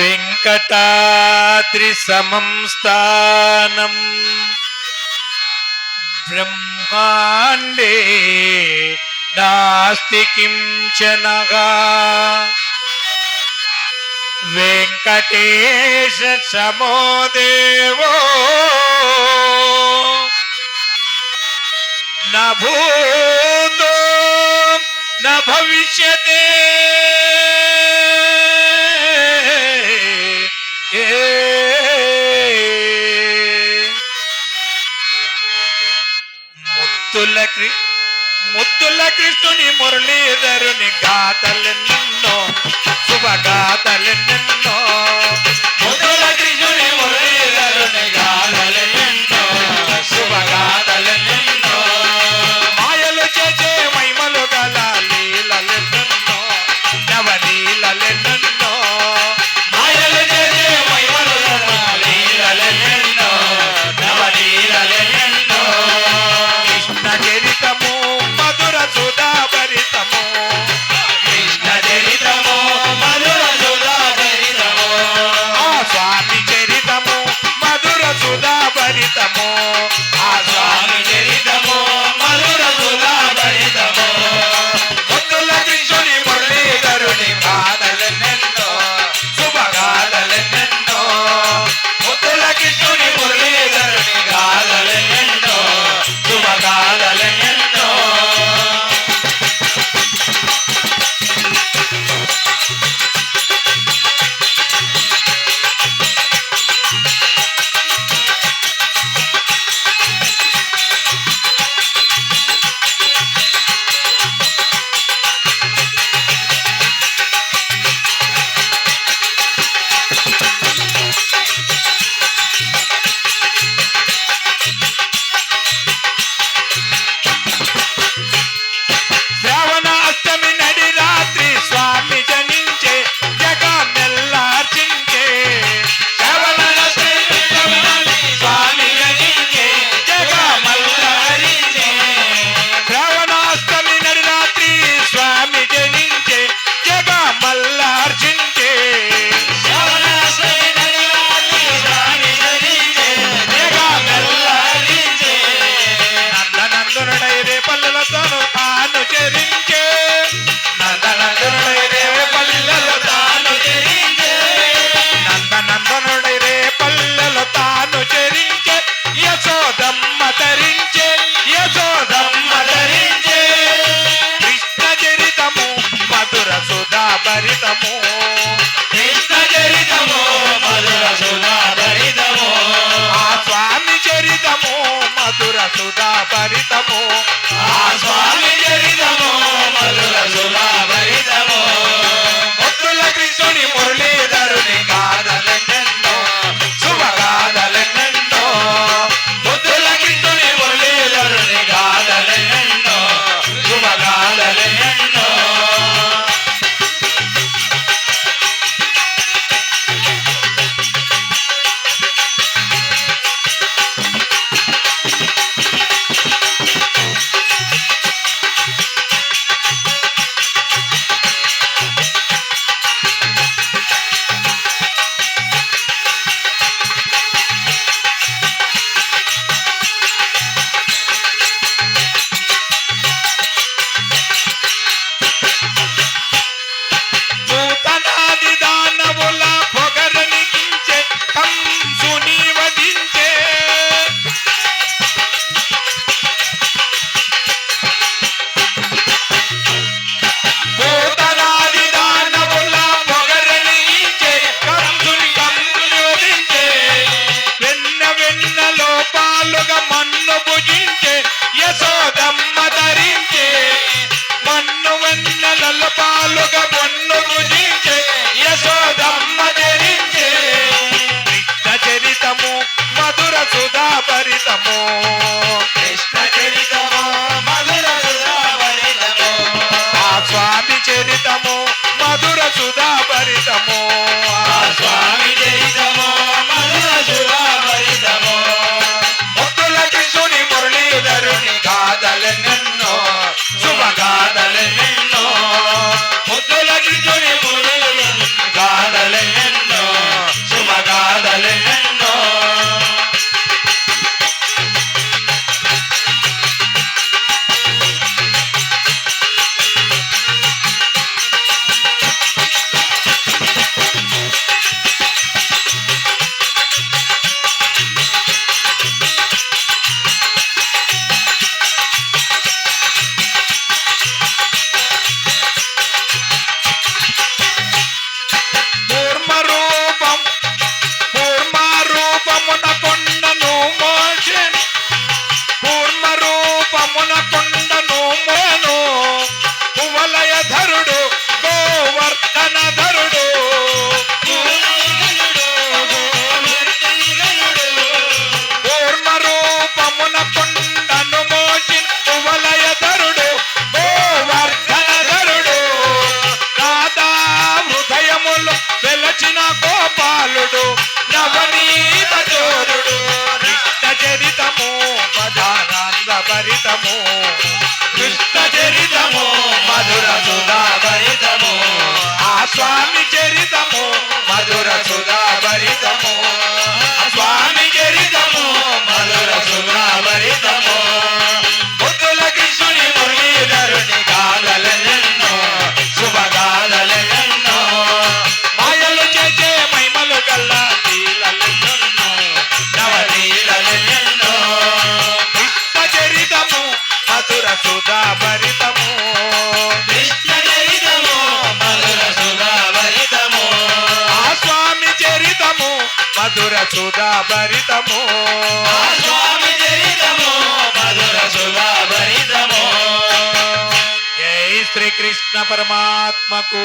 వెంకటాద్రిసమం స్థానం బ్రహ్మాండే నాస్తి కించన వెంకటేశ సమో దేవో నభూతో నభవిష్యతే ముద్దుల క్రి ముద్దుల కృష్ణుని మురళీధరుని గాథలు నిన్నో శుభగాథలు నిన్నో ముద్దుల కృష్ణు ఆయుధ భరితము la la la సుధా భరితము. ఆ స్వామి కృష్ణ చరితము మధుర సుధా ఆ స్వామి చరితము మధుర సుధా భరితము. స్వామి చరితము మధుర సుధా మధుర సుధా భరితము ఆ స్వామి చరితము మధుర సుధా జై శ్రీకృష్ణ పరమాత్మకు.